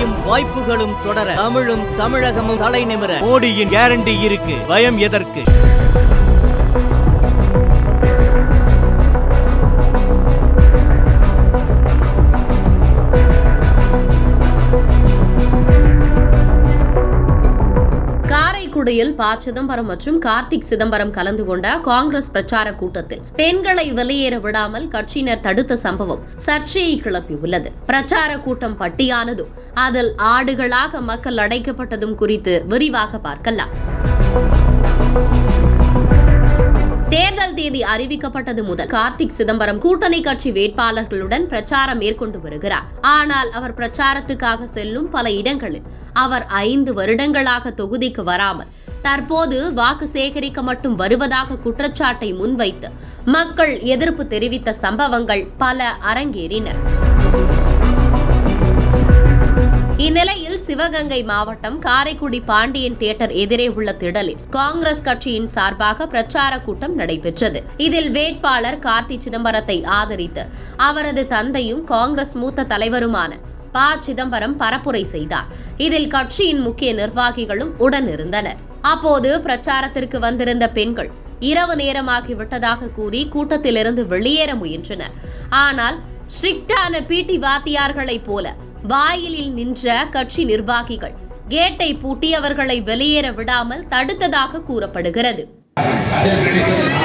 வெற்றியும் வாய்ப்புகளும் தொடர தமிழும் தமிழகமும் தலை நிமிர மோடியின் கேரண்டி இருக்கு. பயம் எதற்கு? காரைக்குடியில் ப. சிதம்பரம் மற்றும் கார்த்திக் சிதம்பரம் கலந்து கொண்ட காங்கிரஸ் பிரச்சார கூட்டத்தில் பெண்களை வெளியேற விடாமல் கட்சியினர் தடுத்த சம்பவம் சர்ச்சையை கிளப்பியுள்ளது. பிரச்சார கூட்டம் பட்டியானதும் அதில் ஆடுகளாக மக்கள் அடைக்கப்பட்டதும் குறித்து விரிவாக பார்க்கலாம். தேர்தல் தேதி அறிவிக்கப்பட்டது முதல் கார்த்திக் சிதம்பரம் கூட்டணி கட்சி வேட்பாளர்களுடன் பிரச்சாரம் மேற்கொண்டு வருகிறார். ஆனால் அவர் பிரச்சாரத்துக்காக செல்லும் பல இடங்களில் அவர் ஐந்து வருடங்களாக தொகுதிக்கு வராமல் தற்போது வாக்கு சேகரிக்க மட்டும் வருவதாக குற்றச்சாட்டை முன்வைத்து மக்கள் எதிர்ப்பு தெரிவித்த சம்பவங்கள் பல அரங்கேறின. இந்நிலையில் சிவகங்கை மாவட்டம் காரைக்குடி பாண்டியன் தியேட்டர் எதிரே உள்ள திடலில் காங்கிரஸ் கட்சியின் சார்பாக பிரச்சார கூட்டம் நடைபெற்றது. இதில் வேட்பாளர் கார்த்தி சிதம்பரத்தை ஆதரித்து அவரது தந்தையும் காங்கிரஸ் மூத்த தலைவருமான ப. சிதம்பரம் பரப்புரை செய்தார். இதில் கட்சியின் முக்கிய நிர்வாகிகளும் உடன் இருந்தனர் அப்போது பிரச்சாரத்திற்கு வந்திருந்த பெண்கள் இரவு நேரமாகி விட்டதாக கூறி கூட்டத்திலிருந்து வெளியேற முயன்றனர். ஆனால் ஸ்ட்ரிக்டான பிடி வாத்தியார்களைப் போல வாயிலில் நின்ற கட்சி நிர்வாகிகள் கேட்டை பூட்டி அவர்களை வெளியேற விடாமல் தடுத்ததாக கூறப்படுகிறது. அதில் கிடைத்தது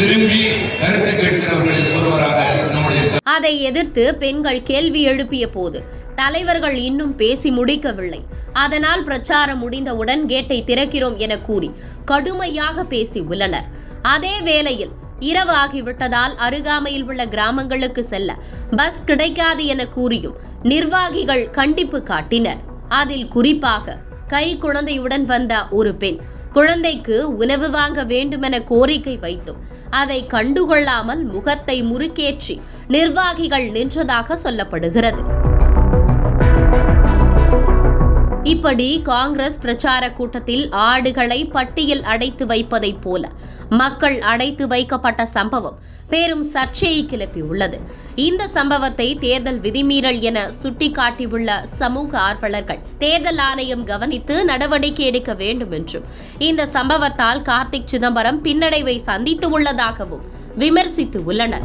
விரும்பி கருத்து கேட்கிறவர்களில் ஒருவராக நம்முடைய அதை எதிர்த்து பெண்கள் கேள்வி எழுப்பிய போது தலைவர்கள் இன்னும் பேசி முடிக்கவில்லை. அதனால் பிரச்சாரம் முடிந்தவுடன் கேட்டை திறக்கிறோம் என கூறி கடுமையாக பேசி உள்ளனர். அதே வேளையில் இரவு ஆகிவிட்டதால் அருகாமையில் உள்ள கிராமங்களுக்கு செல்ல பஸ் கிடைக்காது என கூறியும் நிர்வாகிகள் கண்டிப்பு காட்டினர். அதில் குறிப்பாக கை குழந்தையுடன் வந்த ஒரு பெண் குழந்தைக்கு உணவு வாங்க வேண்டுமென கோரிக்கை வைத்தும் அதை கண்டுகொள்ளாமல் முகத்தை முறுக்கேற்றி நிர்வாகிகள் நின்றதாக சொல்லப்படுகிறது. இப்படி காங்கிரஸ் பிரச்சார கூட்டத்தில் ஆடுகளை பட்டியல் அடைத்து வைப்பதைப் போல மக்கள் அடைத்து வைக்கப்பட்ட சம்பவம் பெரும் சர்ச்சையை கிளப்பியுள்ளது. இந்த சம்பவத்தை தேர்தல் விதிமீறல் என சுட்டிக்காட்டியுள்ள சமூக ஆர்வலர்கள் தேர்தல் ஆணையம் கவனித்து நடவடிக்கை எடுக்க வேண்டும் என்றும் இந்த சம்பவத்தால் கார்த்திக் சிதம்பரம் பின்னடைவை சந்தித்து உள்ளதாகவும் விமர்சித்து உள்ளனர்.